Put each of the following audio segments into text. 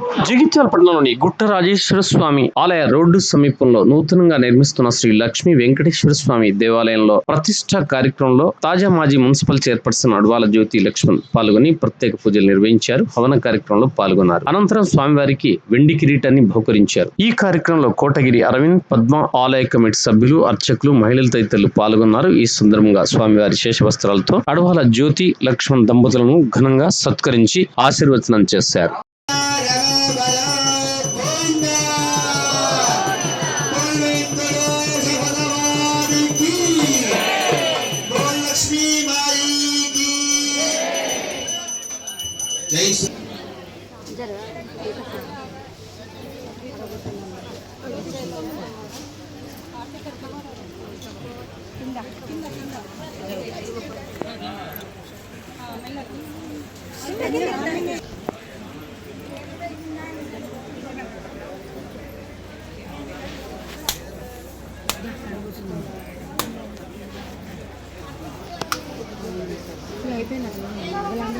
జగిత్యాల పట్టణంలోని గుట్ట రాజేశ్వర స్వామి ఆలయ రోడ్డు సమీపంలో నూతనంగా నిర్మిస్తున్న శ్రీ లక్ష్మీ వెంకటేశ్వర స్వామి దేవాలయంలో ప్రతిష్ట కార్యక్రమంలో తాజా మాజీ మున్సిపల్ చైర్పర్సన్ అడ్వాల జ్యోతి లక్ష్మణ్ పాల్గొని ప్రత్యేక పూజలు నిర్వహించారు. హవన కార్యక్రమంలో పాల్గొన్నారు. అనంతరం స్వామివారికి వెండి కిరీటాన్ని బహుకరించారు. ఈ కార్యక్రమంలో కోటగిరి అరవింద్ పద్మ ఆలయ కమిటీ సభ్యులు అర్చకులు మహిళలు తదితరులు పాల్గొన్నారు. ఈ సందర్భంగా స్వామివారి శేష వస్త్రాలతో అడవాల జ్యోతి లక్ష్మణ్ దంపతులను ఘనంగా సత్కరించి ఆశీర్వచనం చేశారు. అయిపోయినా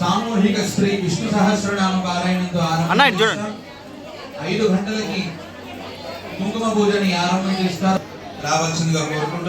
సామూహిక స్త్రీ విష్ణు సహస్రనామ పారాయణంతో ఆరంభం ఐదు గంటలకి కుంకుమ పూజని ఆరంభం చేస్తారు. రావాల్సిందిగా కోరుకుంటున్నాం.